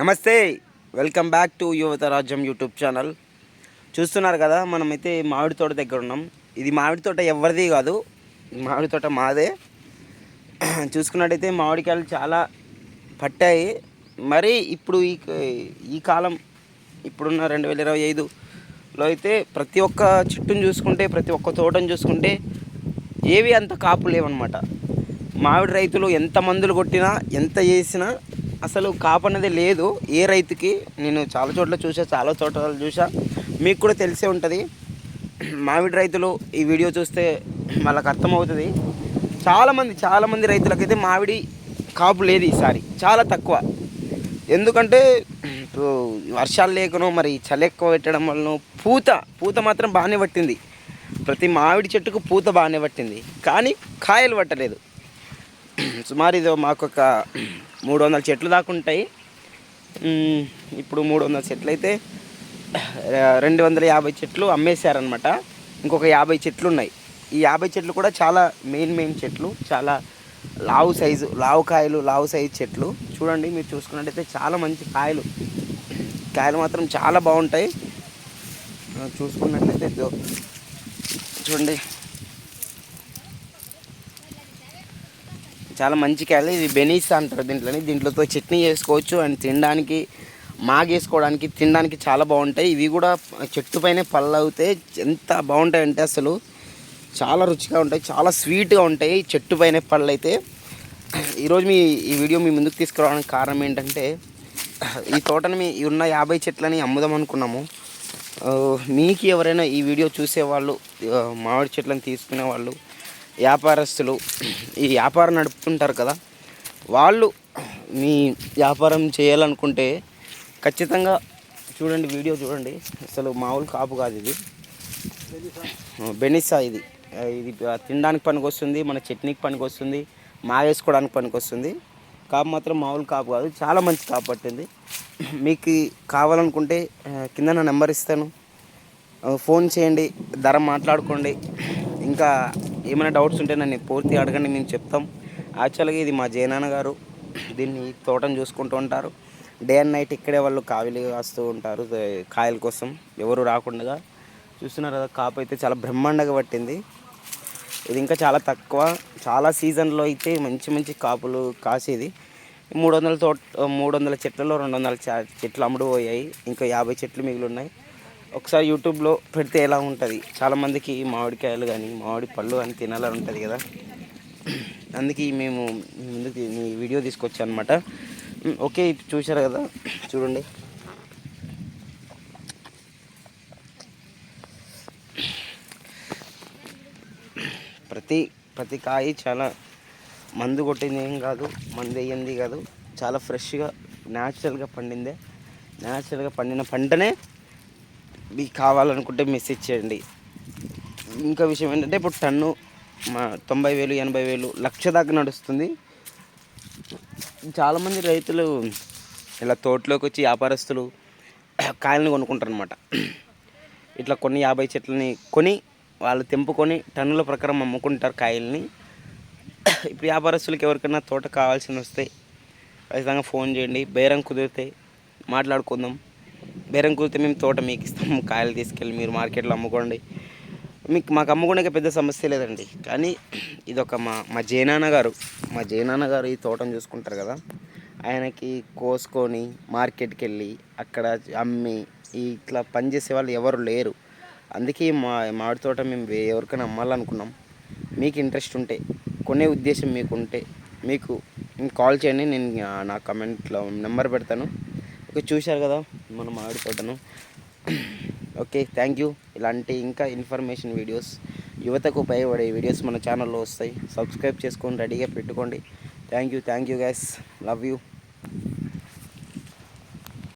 నమస్తే welcome back to యువత రాజ్యం యూట్యూబ్ ఛానల్. చూస్తున్నారు కదా మనమైతే మామిడి తోట దగ్గర ఉన్నాం. ఇది మామిడి తోట ఎవరిది కాదు మామిడి తోట మాదే. చూసుకున్నట్టయితే మామిడికాయలు చాలా పట్టాయి. మరి ఇప్పుడు ఈ ఈ కాలం ఇప్పుడున్న రెండు వేల ఇరవై ఐదులో అయితే ప్రతి ఒక్క చెట్టును చూసుకుంటే ప్రతి ఒక్క తోటను చూసుకుంటే ఏవి అంత కాపు లేవన్నమాట. మామిడి రైతులు ఎంత మందులు కొట్టినా ఎంత చేసినా అసలు కాపు అనేది లేదు. ఏ రైతుకి నేను చాలా చోట్ల చూసా చాలా చోట్ల చూసా మీకు కూడా తెలిసే ఉంటుంది. మామిడి రైతులు ఈ వీడియో చూస్తే వాళ్ళకి అర్థమవుతుంది. చాలామంది చాలామంది రైతులకైతే మామిడి కాపు లేదు ఈసారి. చాలా తక్కువ. ఎందుకంటే ఇప్పుడు వర్షాలు లేకనో మరి చలి ఎక్కువ పెట్టడం వలన పూత పూత మాత్రం బాగానే పట్టింది. ప్రతి మామిడి చెట్టుకు పూత బాగానే పట్టింది. కానీ కాయలు పట్టలేదు. సుమారు ఇది మాకు ఒక మూడు వందల చెట్లు దాకా ఉంటాయి. ఇప్పుడు మూడు వందల చెట్లు అయితే రెండు వందల యాభై చెట్లు అమ్మేశారనమాట ఇంకొక యాభై చెట్లు ఉన్నాయి ఈ యాభై చెట్లు కూడా చాలా మెయిన్ మెయిన్ చెట్లు చాలా లావు సైజు లావు కాయలు లావు సైజు చెట్లు. చూడండి మీరు చూసుకున్నట్టయితే చాలా మంచి కాయలు. కాయలు మాత్రం చాలా బాగుంటాయి. చూసుకున్నట్లయితే చూడండి. చాలా మంచి కాయలు ఇది బెనీస్ అంటారు దీంట్లోని. దీంట్లోతో చట్నీ చేసుకోవచ్చు అండ్ తినడానికి మాగేసుకోవడానికి తినడానికి చాలా బాగుంటాయి. ఇవి కూడా చెట్టు పైన పళ్ళు అవుతాయి ఎంత బాగుంటాయి అంటే అసలు చాలా రుచిగా ఉంటాయి చాలా స్వీట్గా ఉంటాయి చెట్టు పైన పళ్ళు అయితే ఈరోజు మీ ఈ వీడియో మీ ముందుకు తీసుకురావడానికి కారణం ఏంటంటే ఈ తోటని మీ ఉన్న యాభై చెట్లని అమ్ముదాం అనుకున్నాము. మీకు ఎవరైనా ఈ వీడియో చూసేవాళ్ళు మామిడి చెట్లను తీసుకునే వాళ్ళు వ్యాపారస్తులు ఈ వ్యాపారం నడుపుతుంటారు కదా వాళ్ళు మీ వ్యాపారం చేయాలనుకుంటే ఖచ్చితంగా చూడండి వీడియో చూడండి. అసలు మామూలు కాపు కాదు ఇది. బెనిసా ఇది. ఇది తినడానికి పనికి వస్తుంది మన చట్నీకి పనికి వస్తుంది మాగేసుకోవడానికి పనికి వస్తుంది కాపు మాత్రం మామూలు కాపు కాదు చాలా మంచి కాపు పట్టింది. మీకు కావాలనుకుంటే కింద నా నెంబర్ ఇస్తాను. ఫోన్ చేయండి ధర మాట్లాడుకోండి. ఇంకా ఏమైనా డౌట్స్ ఉంటే నన్ను పూర్తి అడగండి మేము చెప్తాం. యాక్చువల్గా ఇది మా జయనాన్న గారు దీన్ని తోటను చూసుకుంటూ ఉంటారు. డే అండ్ నైట్ ఇక్కడే వాళ్ళు కావిలి వస్తూ ఉంటారు కాయల కోసం. ఎవరు రాకుండా చూస్తున్నారు కదా కాపు అయితే చాలా బ్రహ్మాండంగా పట్టింది. ఇది ఇంకా చాలా తక్కువ. చాలా సీజన్లో అయితే మంచి మంచి కాపులు కాసేది. మూడు వందల తోట మూడు వందల చెట్లలో రెండు వందల చా- చెట్లు అమ్ముడు పోయాయి. ఇంకా యాభై చెట్లు మిగిలి ఉన్నాయి. ఒకసారి యూట్యూబ్లో పెడితే ఎలా ఉంటుంది? చాలామందికి మామిడికాయలు కానీ మామిడి పళ్ళు కానీ తినాలని ఉంటుంది కదా. అందుకే మేము ముందుకు మీ వీడియో తీసుకొచ్చాను అనమాట ఓకే ఇప్పుడు చూశారు కదా? చూడండి. ప్రతి ప్రతి కాయ చాలా మందు కొట్టింది ఏం కాదు మందు వేయింది కాదు. చాలా ఫ్రెష్గా న్యాచురల్గా పండిందే. న్యాచురల్గా పండిన పంటనే మీకు కావాలనుకుంటే మెసేజ్ చేయండి. ఇంకా విషయం ఏంటంటే ఇప్పుడు టన్ను మా తొంభై వేలు ఎనభై వేలు లక్ష దాకా నడుస్తుంది. చాలామంది రైతులు ఇలా తోటలోకి వచ్చి వ్యాపారస్తులు కాయలను కొనుక్కుంటారు అనమాట ఇట్లా కొన్ని యాభై చెట్లని కొని వాళ్ళు తెంపుకొని టన్నుల ప్రకారం అమ్ముకుంటారు కాయల్ని. ఇప్పుడు వ్యాపారస్తులకి ఎవరికైనా తోట కావాల్సిన వస్తే ఖచ్చితంగా ఫోన్ చేయండి. బేరం కుదిరితే మాట్లాడుకుందాం. బేరం కుదిరితే మేము తోట మీకు ఇస్తాం కాయలు తీసుకెళ్ళి మీరు మార్కెట్లో అమ్ముకోండి. మీకు మాకు అమ్ముకునే పెద్ద సమస్య లేదండి. కానీ ఇదొక మా మా జయనాన్న గారు. మా జయనాన్న గారు ఈ తోటను చూసుకుంటారు కదా. ఆయనకి కోసుకొని మార్కెట్కి వెళ్ళి అక్కడ అమ్మి ఇట్లా పనిచేసే వాళ్ళు ఎవరు లేరు. అందుకే మా మామిడి తోట మేము ఎవరికైనా అమ్మాలనుకున్నాం. మీకు ఇంట్రెస్ట్ ఉంటే కొనే ఉద్దేశం మీకు ఉంటే మీకు కాల్ చేయండి. నేను నా కమెంట్లో నెంబర్ పెడతాను. ఓకే చూశారు కదా మన మామిడి తోటను ఓకే థ్యాంక్ యూ ఇలాంటి ఇంకా ఇన్ఫర్మేషన్ వీడియోస్ యువతకు ఉపయోగపడే వీడియోస్ మన ఛానల్లో వస్తాయి. సబ్స్క్రైబ్ చేసుకొని రెడీగా పెట్టుకోండి. Thank you thank you guys love you